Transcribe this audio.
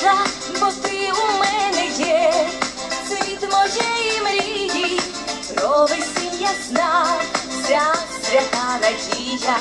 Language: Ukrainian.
душа, бо ти у мене є, світ моєї мрії, про весіння сна, вся свята надія.